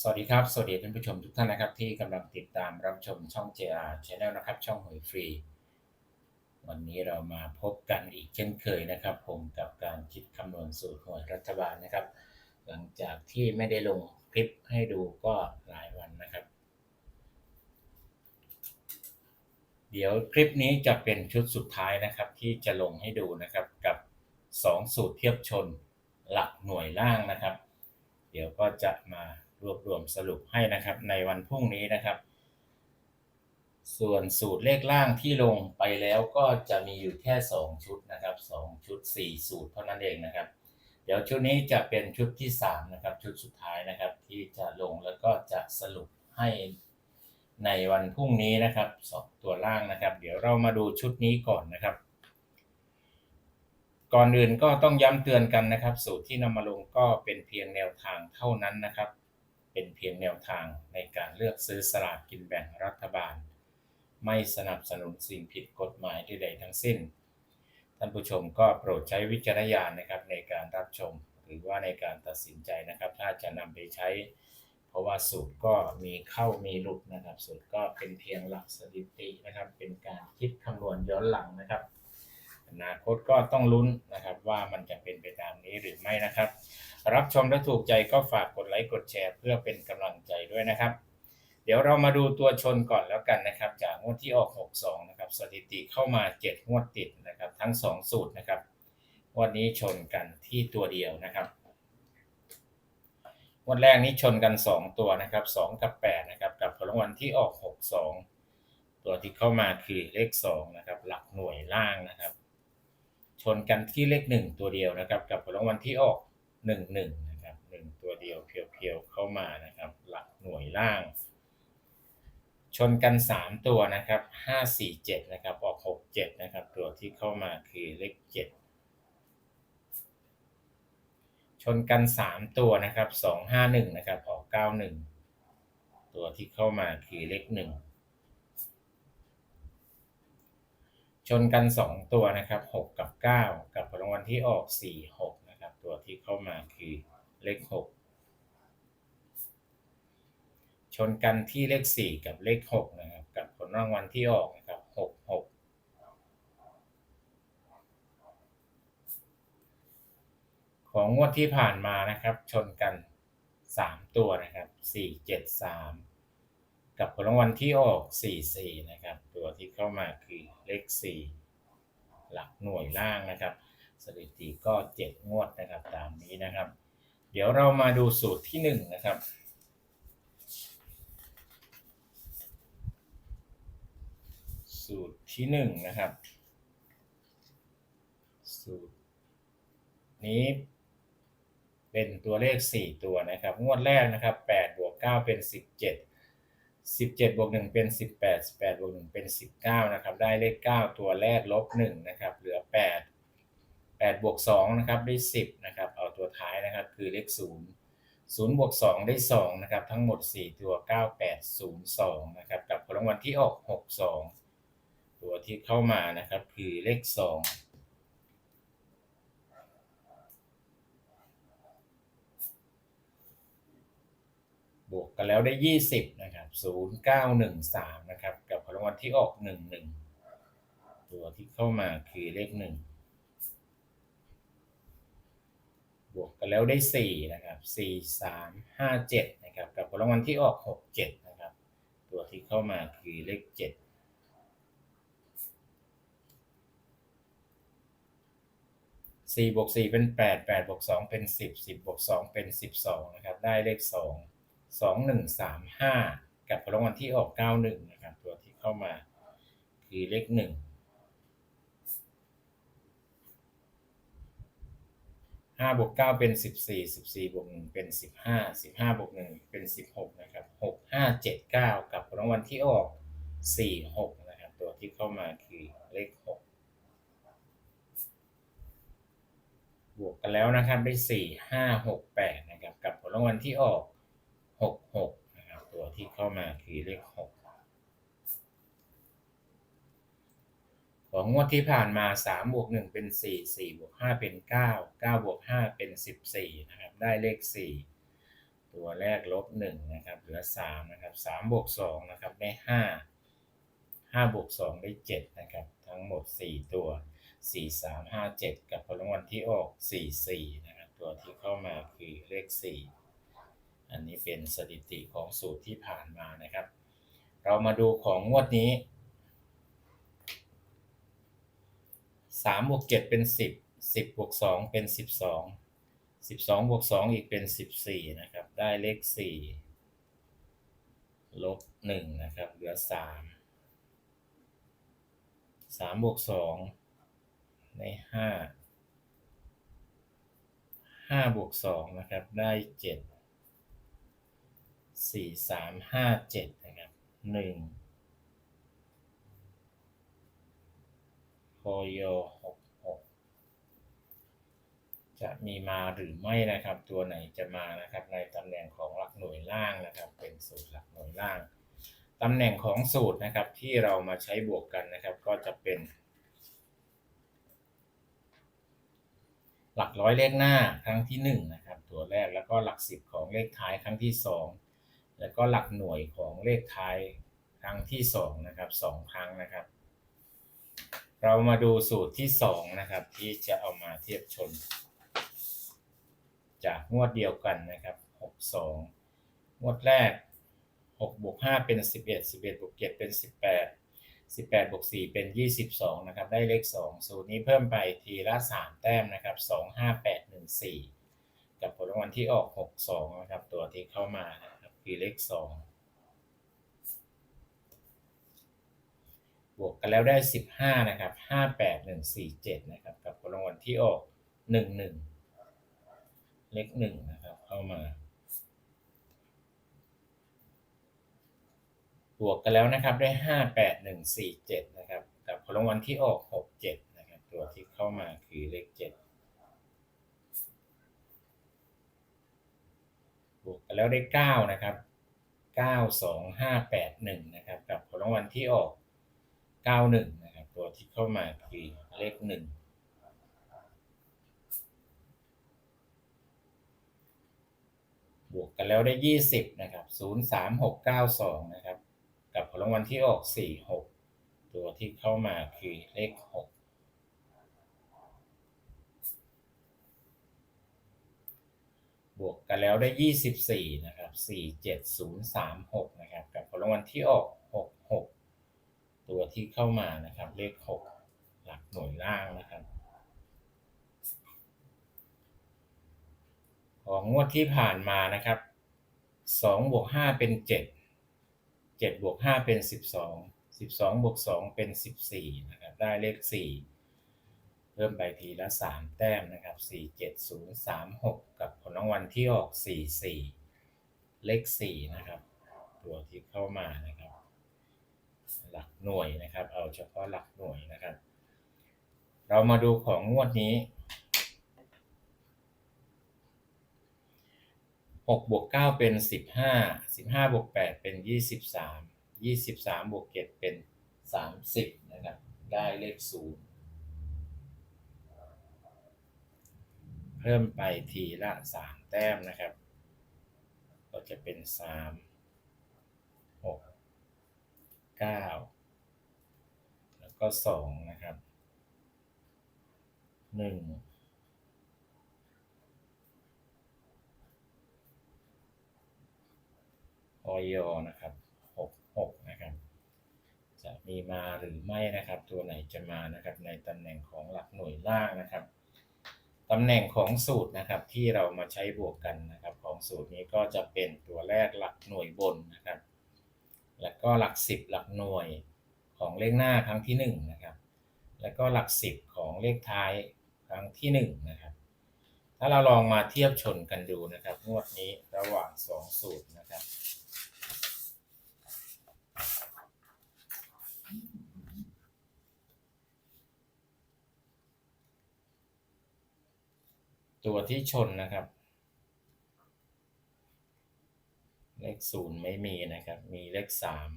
สวัสดีครับ สวัสดีท่านผู้ชมทุกท่านนะครับ ที่กำลังติดตามรับชมช่อง JR Channel นะครับ ช่องหวยฟรี วันนี้เรามาพบกันอีกเช่นเคยนะครับ ผมกับการคิดคำนวณสูตรหวยรัฐบาลนะครับ หลังจากที่ไม่ได้ลงคลิปให้ดูก็หลายวันนะครับ เดี๋ยวคลิปนี้จะเป็นชุดสุดท้ายนะครับ ที่จะลงให้ดูนะครับกับ 2 สูตรเทียบชนหลักหน่วยล่างนะครับ เดี๋ยวก็จะมา รวบรวมสรุปให้นะครับในวันพรุ่งนี้นะครับ ส่วนสูตรเลขล่างที่ลงไปแล้วก็จะมีอยู่แค่ 2 ชุดนะครับ 2 ชุด 4 สูตรเท่านั้นเองนะครับ เดี๋ยวชุดนี้จะเป็นชุดที่ 3 นะครับ ชุดสุดท้ายนะครับ ที่จะลงแล้วก็จะสรุปให้ในวันพรุ่งนี้นะครับสองตัวล่างนะครับ เดี๋ยวเรามาดูชุดนี้ก่อนนะครับ ก่อนอื่นก็ต้องย้ำเตือนกันนะครับ สูตรที่นำมาลงก็เป็นเพียงแนวทางเท่านั้นนะครับ เป็นเพียงแนวทางในการเลือกซื้อสลากกินแบ่งรัฐบาล ไม่สนับสนุนสิ่งผิดกฎหมายใดๆทั้งสิ้น ท่านผู้ชมก็โปรดใช้วิจารณญาณนะครับในการรับชม หรือว่าในการตัดสินใจนะครับ ถ้าจะนำไปใช้ เพราะว่าสูตรก็มีเข้ามีหลุดนะครับ สูตรก็เป็นเพียงหลักสถิตินะครับ เป็นการคิดคำนวณย้อนหลังนะครับอนาคตก็ต้องลุ้นนะครับว่ามันจะเป็นไปตามนี้หรือไม่นะครับ รับชมและถูกใจก็ฝากกดไลค์กดแชร์เพื่อเป็นกำลังใจด้วยนะครับ เดี๋ยวเรามาดูตัวชนก่อนแล้วกันนะครับ จากงวดที่ออก 62 นะครับ สถิติเข้ามา 7 งวดติดนะครับ ทั้ง 2 สูตรนะครับงวดนี้ชนกันที่ตัวเดียวนะครับงวดแรกนี้ชนกัน 2 ตัวนะครับ 2 กับ 8 นะครับ กับผลรางวัลที่ออก 62 ตัวที่เข้ามาคือเลข 2 นะครับ หลักหน่วยล่างนะครับ ชนกันที่เลข 1 ตัวเดียวนะครับ กับผลรางวัลที่ออก 1 1นะครับ1ตัวเดียวเพียวๆเข้ามานะครับ หลักหน่วยล่าง ชนกัน 3 ตัวนะครับ5 4 7นะครับออก6 7นะครับ ตัวที่เข้ามาคือเลข7ชนกัน 3 ตัวนะครับ2 5 1นะครับออก9 1ตัวที่เข้ามาคือเลข1ชนกัน 2 ตัวนะครับ 6 กับ 9 กับผลรางวัลที่ออก 4 6 ตัวที่เข้ามาคือเลข 6 ชนกันที่เลข 4 กับเลข 6 นะครับ กับผลรางวัลที่ออกนะครับ 6 6ของงวดที่ผ่านมานะครับ ชนกัน 3 ตัวนะครับ 4 7 3 กับผลรางวัลที่ออก 4 4 นะครับ ตัวที่เข้ามาคือเลข 4 หลักหน่วยล่างนะครับ สถิติก็7งวดนะครับตามนี้นะครับ เดี๋ยวเรามาดูสูตรที่1นะครับ สูตรที่1นะครับ สูตรนี้เป็นตัวเลข 4 ตัวนะครับ งวดแรกนะครับ8บวก9เป็น 17 17บวก1เป็น 18 18บวก1เป็น 19 นะครับ ได้เลข 9 ตัวแรกลบ1นะครับ เหลือ 8 8บวก2นะครับได้ 10นะครับเอาตัวท้ายนะครับคือเลข 0 0บวก2ได้2นะครับทั้งหมด 4 ตัว 9802นะครับกับผลรางวัลที่ออก 62 ตัวที่เข้ามานะครับคือเลข 2บวกกันแล้วได้ 20 นะครับ 0913 นะครับ กับผลรางวัลที่ออก 11 ตัวที่เข้ามาคือเลข 1 บวกกันแล้วได้ 4 นะครับ 4357 นะครับ กับผลรางวัลที่ออก 67 นะครับ ตัวที่เข้ามาคือเลข7 4บวก4เป็น8 8บวก2เป็น10 10บบวก2เป็น12นะครับ ได้เลข2สองหนึ่งสามห้ากับผลรางวัลที่ออกเก้าหนึ่งนะครับ ตัวที่เข้ามาคือเลขหนึ่ง ห้าบวกเก้าเป็นสิบสี่สิบสี่บวกหนึ่งเป็นสิบห้าสิบห้าบวกหนึ่งเป็นสิบหกนะครับหกห้าเจ็ดเก้ากับผลรางวัลที่ออกสี่หกนะครับ ตัวที่เข้ามาคือเลขหกบวกกันแล้วนะครับได้สี่ห้าหกแปดนะครับ กับผลรางวัลที่ออกหกหกนะครับ ตัวที่เข้ามาคือเลขหก ของงวดที่ผ่านมาสามบวกหนึ่งเป็นสี่สี่บวกห้าเป็นเก้าเก้าบวกห้าเป็นสิบสี่นะครับได้เลขสี่ตัวแรกลบหนึ่งนะครับเหลือสามนะครับสามบวกสองนะครับได้ห้าห้าบวกสองได้เจ็ดนะครับทั้งหมดสี่ตัวสี่สามห้าเจ็ดกับผลรางวัลที่ออกสี่สี่นะครับตัวที่เข้ามาคือเลขสี่อันนี้เป็นสถิติของสูตรที่ผ่านมานะครับ เรามาดูของงวดนี้ สามบวกเจ็ดเป็นสิบสิบบวกสองเป็นสิบสองสิบสองบวกสองอีกเป็นสิบสี่นะครับ ได้เลขสี่ลบหนึ่งนะครับ เหลือสามสามบวกสองได้ห้าห้าบวกสองนะครับ ได้เจ็ดสี่สามห้าเจ็ดนะครับหนึ่ง พอยหกหกจะมีมาหรือไม่นะครับ ตัวไหนจะมานะครับ ในตำแหน่งของหลักหน่วยล่างนะครับ เป็นสูตรหลักหน่วยล่างตำแหน่งของสูตรนะครับที่เรามาใช้บวกกันนะครับ ก็จะเป็น หลักร้อยเลขหน้าครั้งที่หนึ่งนะครับตัวแรกแล้วก็หลักสิบของเลขท้ายครั้งที่สองแล้วก็หลักหน่วยของเลขท้ายครั้งที่สองนะครับสองครั้งนะครับ เรามาดูสูตรที่สองนะครับ ที่จะเอามาเทียบชน จากงวดเดียวกันนะครับหกสองงวดแรกหกบวกห้าเป็นสิบเอ็ดสิบเอ็ดบวกเจ็ดเป็นสิบแปดสิบแปดบวกสี่เป็นยี่สิบสองนะครับ ได้เลขสองสูตรนี้เพิ่มไปทีละสามแต้มนะครับสองห้าแปดหนึ่งสี่กับผลรางวัลที่ออกหกสองนะครับ ตัวที่เข้ามานะครับคือเลขสอง วกกันแล้วได้สิบห้านะครับห้าแปดหนึ่งสี่เจ็ดนะครับ กับผลรางวัลที่ออกหนึ่งหนึ่งเลขหนึ่งนะครับ เข้ามา บวกกันแล้วนะครับได้ห้าแปดหนึ่งสี่เจ็ดนะครับ กับผลรางวัลที่ออกหกเจ็ดนะครับ ตัวที่เข้ามาคือเลขเจ็ดบวกกันแล้วได้เก้านะครับเก้าสองห้าแปดหนึ่งนะครับ กับผลรางวัลที่ออก เก้าหนึ่งนะครับตัวที่เข้ามาคือเลขหนึ่งบวกกันแล้วได้ยี่สิบนะครับศูนย์สามหกเก้าสองนะครับ กับผลรางวัลที่ออกสี่หกตัวที่เข้ามาคือเลขหกบวกกันแล้วได้ยี่สิบสี่นะครับสี่เจ็ดศูนย์สามหกนะครับ กับผลรางวัลที่ออกหกหก ตัวที่เข้ามานะครับ เลขหกหลักหน่วยล่างนะครับ ของงวดที่ผ่านมานะครับสองบวกห้าเป็นเจ็ดเจ็ดบวกห้าเป็นสิบสองสิบสองบวกสองเป็นสิบสี่นะครับได้เลขสี่เพิ่มไปทีละสามแต้มนะครับสี่เจ็ดศูนย์สามหกกับผลรางวัลที่ออกสี่สี่เลขสี่นะครับ ตัวที่เข้ามานะครับ หลักหน่วยนะครับ เอาเฉพาะหลักหน่วยนะครับ เรามาดูของงวดนี้หกบวกเก้าเป็นสิบห้าสิบห้าบวกแปดเป็นยี่สิบสามยี่สิบสามบวกเจ็ดเป็นสามสิบนะครับ ได้เลขศูนย์เพิ่มไปทีละสามแต้มนะครับ ก็จะเป็นสาม 9 แล้วก็ 2 นะครับ 1 ออยนะครับ6 6นะครับ จะมีมาหรือไม่นะครับ ตัวไหนจะมานะครับ ในตำแหน่งของหลักหน่วยล่างนะครับตำแหน่งของสูตรนะครับที่เรามาใช้บวกกันนะครับ ของสูตรนี้ก็จะเป็นตัวแรกหลักหน่วยบนนะครับ แล้วก็หลักสิบหลักหน่วยของเลขหน้าครั้งที่หนึ่งนะครับ แล้วก็หลักสิบของเลขท้ายครั้งที่หนึ่งนะครับ ถ้าเราลองมาเทียบชนกันดูนะครับ งวดนี้ระหว่างสองสูตรนะครับตัวที่ชนนะครับ ศูนย์ไม่มีนะครับ มีเลขสาม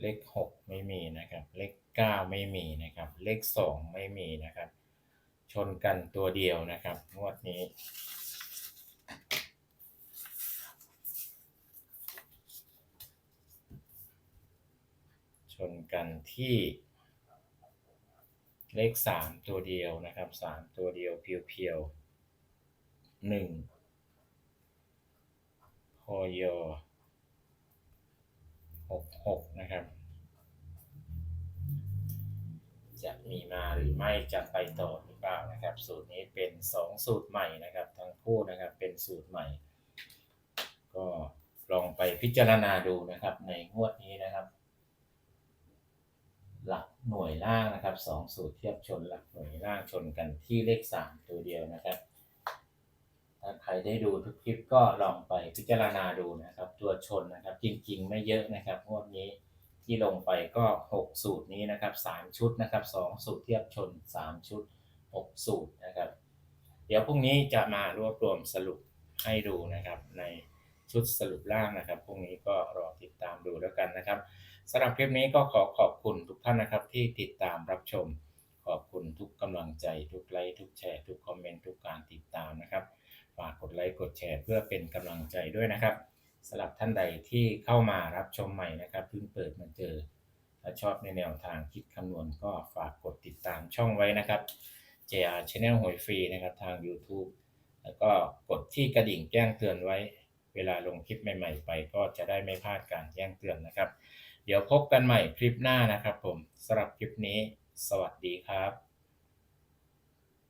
เลขหกไม่มีนะครับ เลขเก้าไม่มีนะครับ เลขสองไม่มีนะครับ ชนกันตัวเดียวนะครับ งวดนี้ชนกันที่เลขสามตัวเดียวนะครับสามตัวเดียวเพียวๆง อยหกหกนะครับ จะมีมาหรือไม่จะไปต่อหรือเปล่านะครับ สูตรนี้เป็นสองสูตรใหม่นะครับทั้งคู่นะครับเป็นสูตรใหม่ ก็ลองไปพิจารณาดูนะครับ ในงวดนี้นะครับ หลักหน่วยล่างนะครับสองสูตรเทียบชนหลักหน่วยล่างชนกันที่เลขสามตัวเดียวนะครับ ถ้าใครได้ดูทุกคลิปก็ลองไปพิจารณาดูนะครับ ตัวชนนะครับ จริงๆ ไม่เยอะนะครับงวดนี้ที่ลงไปก็ 6 สูตรนี้นะครับ 3 ชุดนะครับ 2 สูตรเทียบชน 3 ชุด 6 สูตรนะครับ เดี๋ยวพรุ่งนี้จะมารวบรวมสรุปให้ดูนะครับในชุดสรุปล่างนะครับ พรุ่งนี้ก็รอติดตามดูแล้วกันนะครับสำหรับคลิปนี้ก็ขอขอบคุณทุกท่านนะครับที่ติดตามรับชม ขอบคุณทุกกำลังใจ ทุกไลค์ ทุกแชร์ ทุกคอมเมนต์ ทุกการติดตามนะครับ ฝากกดไลค์กดแชร์เพื่อเป็นกำลังใจด้วยนะครับสำหรับท่านใดที่เข้ามารับชมใหม่นะครับเพิ่งเปิดมาเจอ ถ้าชอบในแนวทางคิดคำนวณก็ฝากกดติดตามช่องไว้นะครับ JR Channel หวยฟรีนะครับทาง YouTube แล้วก็กดที่กระดิ่งแจ้งเตือนไว้ เวลาลงคลิปใหม่ ๆ ไป ก็จะได้ไม่พลาดการแจ้งเตือนนะครับ เดี๋ยวพบกันใหม่คลิปหน้านะครับผมสำหรับคลิปนี้ สวัสดีครับ